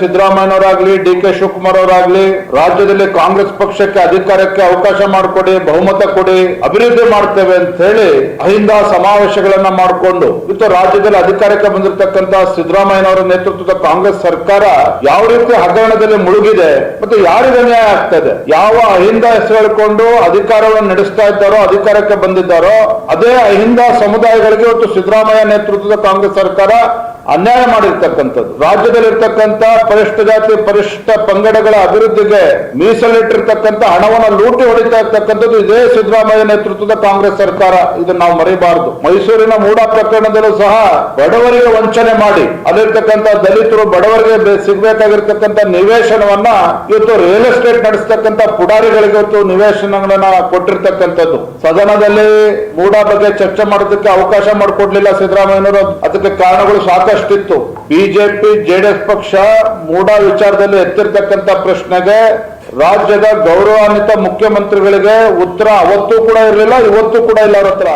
ಸಿದ್ದರಾಮಯ್ಯನವರಾಗ್ಲಿ, D K Shivakumar ಅವರಾಗ್ಲಿ, ರಾಜ್ಯದಲ್ಲಿ ಕಾಂಗ್ರೆಸ್ ಪಕ್ಷಕ್ಕೆ, ಅಧಿಕಾರಕ್ಕೆ ಅವಕಾಶ ಮಾಡಿಕೊಡಿ, ಬಹುಮತ ಕೊಡಿ, ಅಭಿವೃದ್ಧಿ ಮಾಡ್ತೇವೆ ಅಂತ ಹೇಳಿ ಅಹಿಂದ ಸಮಾವೇಶಗಳನ್ನ ಮಾಡಿಕೊಂಡು ಇವತ್ತು ರಾಜ್ಯದಲ್ಲಿ ಅಧಿಕಾರಕ್ಕೆ ಬಂದಿರತಕ್ಕಂತ ಸಿದ್ದರಾಮಯ್ಯನವರ ನೇತೃತ್ವದ ಕಾಂಗ್ರೆಸ್ ಸರ್ಕಾರ ಯಾವ ರೀತಿ ಹಗರಣದಲ್ಲಿ ಮುಳುಗಿದೆ, ಮತ್ತೆ ಯಾರಿಗೆ ಅನ್ಯಾಯ ಆಗ್ತದೆ, ಯಾವ ಅಹಿಂದ ಹೆಸರು ಹೇಳ್ಕೊಂಡು ಅಧಿಕಾರವನ್ನು ನಡೆಸ್ತಾ ಇದ್ದಾರೋ, ಅಧಿಕಾರಕ್ಕೆ ಬಂದಿದ್ದಾರೋ, ಅದೇ ಅಹಿಂದ ಸಮುದಾಯಗಳಿಗೆ ಇವತ್ತು ಸಿದ್ದರಾಮಯ್ಯ ನೇತೃತ್ವದ ಕಾಂಗ್ರೆಸ್ ಸರ್ಕಾರ ಅನ್ಯಾಯ ಮಾಡಿರ್ತಕ್ಕಂಥದ್ದು. ರಾಜ್ಯದಲ್ಲಿರ್ತಕ್ಕಂಥ ಪರಿಷ್ಠ ಜಾತಿ, ಪರಿಷ್ಠ ಪಂಗಡಗಳ ಅಭಿವೃದ್ಧಿಗೆ ಮೀಸಲಿಟ್ಟಿರ್ತಕ್ಕಂಥ ಹಣವನ್ನು ಲೂಟಿ ಹೊಡಿತಾ ಇರ್ತಕ್ಕಂಥದ್ದು ಇದೇ ಸಿದ್ದರಾಮಯ್ಯ ನೇತೃತ್ವದ ಕಾಂಗ್ರೆಸ್ ಸರ್ಕಾರ. ಇದನ್ನು ನಾವು ಮರಿಬಾರದು. ಮೈಸೂರಿನ ಮೂಡ ಪ್ರಕರಣದಲ್ಲೂ ಸಹ ಬಡವರಿಗೆ ವಂಚನೆ ಮಾಡಿ, ಅಲ್ಲಿರ್ತಕ್ಕಂಥ ದಲಿತರು ಬಡವರಿಗೆ ಸಿಗಬೇಕಾಗಿರ್ತಕ್ಕಂಥ ನಿವೇಶನವನ್ನ ಇವತ್ತು ರಿಯಲ್ ಎಸ್ಟೇಟ್ ನಡೆಸ್ತಕ್ಕಂಥ ಪುಡಾರಿಗಳಿಗೆ ಇವತ್ತು ನಿವೇಶನಗಳನ್ನ ಕೊಟ್ಟಿರ್ತಕ್ಕಂಥದ್ದು. ಸದನದಲ್ಲಿ ಮೂಡ ಬಗ್ಗೆ ಚರ್ಚೆ ಮಾಡೋದಕ್ಕೆ ಅವಕಾಶ ಮಾಡಿಕೊಡ್ಲಿಲ್ಲ ಸಿದ್ದರಾಮಯ್ಯನವರು. ಅದಕ್ಕೆ ಕಾರಣಗಳು ಸಾಕಷ್ಟಿತ್ತು ಬಿಜೆಪಿ, ಜೆಡಿಎಸ್ ಪಕ್ಷ ಮೂಡ ವಿಚಾರದಲ್ಲಿ ಎತ್ತಿರ್ತಕ್ಕಂಥ ಪ್ರಶ್ನೆಗೆ ರಾಜ್ಯದ ಗೌರವಾನ್ವಿತ ಮುಖ್ಯಮಂತ್ರಿಗಳಿಗೆ ಉತ್ತರ ಅವತ್ತೂ ಕೂಡ ಇರಲಿಲ್ಲ, ಇವತ್ತು ಕೂಡ ಇಲ್ಲ ಅವ್ರ ಹತ್ರ.